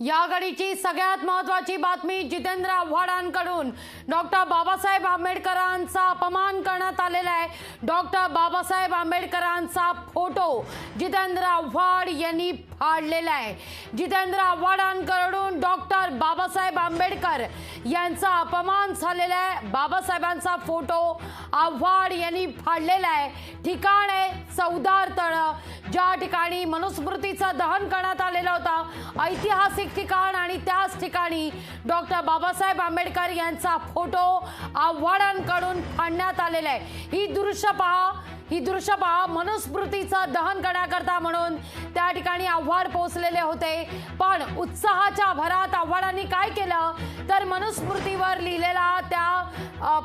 या घडीची सगळ्यात महत्वाची बातमी जितेंद्र आव्हाडांकडून. डॉक्टर बाबासाहेब आंबेडकरांचा अपमान करण्यात आलेला आहे. डॉक्टर बाबासाहेब आंबेडकरांचा फोटो जितेंद्र आव्हाड यांनी फाडलेला आहे. जितेंद्र आव्हाडांकडून डॉक्टर बाबासाहेब आंबेडकर यांचा अपमान झालेला आहे. बाबासाहेबांचा फोटो आव्हाड यांनी फाडलेला आहे. ठिकाण आहे चौदार तळं. ज्या ठिकाणी मनुस्मृतीचं दहन करण्यात आलेलं होतं ऐतिहासिक ठिकाण आणि त्याच ठिकाणी डॉक्टर बाबासाहेब आंबेडकर यांचा फोटो आव्हाडांकडून फाडण्यात आलेला आहे. ही दृश्य पहा ही दृश्य पहा मनुस्मृतीचं दहन करण्याकरता म्हणून त्या ठिकाणी आव्हाड पोहोचलेले होते. पण उत्साहाच्या भरात आव्हाडांनी काय केलं? तर मनुस्मृतीवर लिहिलेला त्या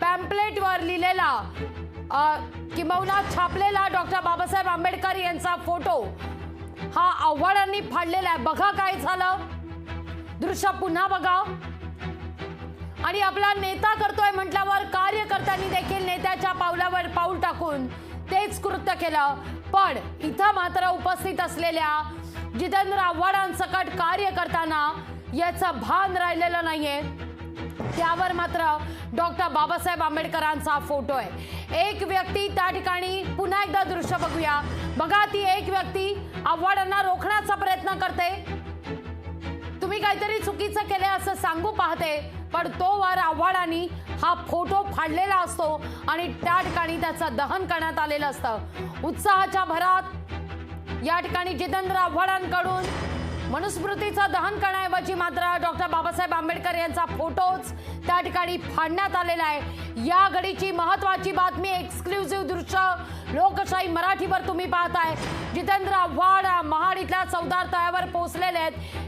पॅम्पलेटवर लिहिलेला किंबहुना छापलेला डॉक्टर बाबासाहेब आंबेडकर यांचा फोटो. हा आव्हाडांनी फाडलेला आहे. बघा काय झालं. दृश्य पुन्हा बघा. आणि आपला नेता करतोय म्हटल्यावर कार्यकर्त्यांनी देखील नेत्याच्या पावलावर पाऊल टाकून तेच कृत्य केलं. पण इथं मात्र उपस्थित असलेल्या जितेंद्र आव्हाडांसकट कार्यकर्त्यांना याचं भान राहिलेलं नाहीये. त्यावर मात्र डॉक्टर बाबासाहेब आंबेडकरांचा फोटो आहे. एक व्यक्ती त्या ठिकाणी पुन्हा एकदा दृश्य बघूया. बघा ती एक व्यक्ती आव्हाडांना रोखण्याचा प्रयत्न करते. तुम्ही काहीतरी चुकीचं केले असं सांगू पाहते पण तो वर आव्हाडांनी हा फोटो फाडलेला असतो आणि त्या ठिकाणी त्याचं दहन करण्यात आलेलं असतं. उत्साहाच्या भरात या ठिकाणी जितेंद्र आव्हाडांकडून मनुस्मृतीचं दहन करण्याऐवजी मात्र डॉक्टर बाबासाहेब आंबेडकर यांचा फोटोच त्या ठिकाणी फाडण्यात आलेला आहे. या घडीची महत्वाची बातमी एक्सक्लुझिव्ह दृश्य लोकशाही मराठीवर तुम्ही पाहताय. जितेंद्र आव्हाड महाड इथल्या चौदार तळ्यावर पोहोचलेले आहेत.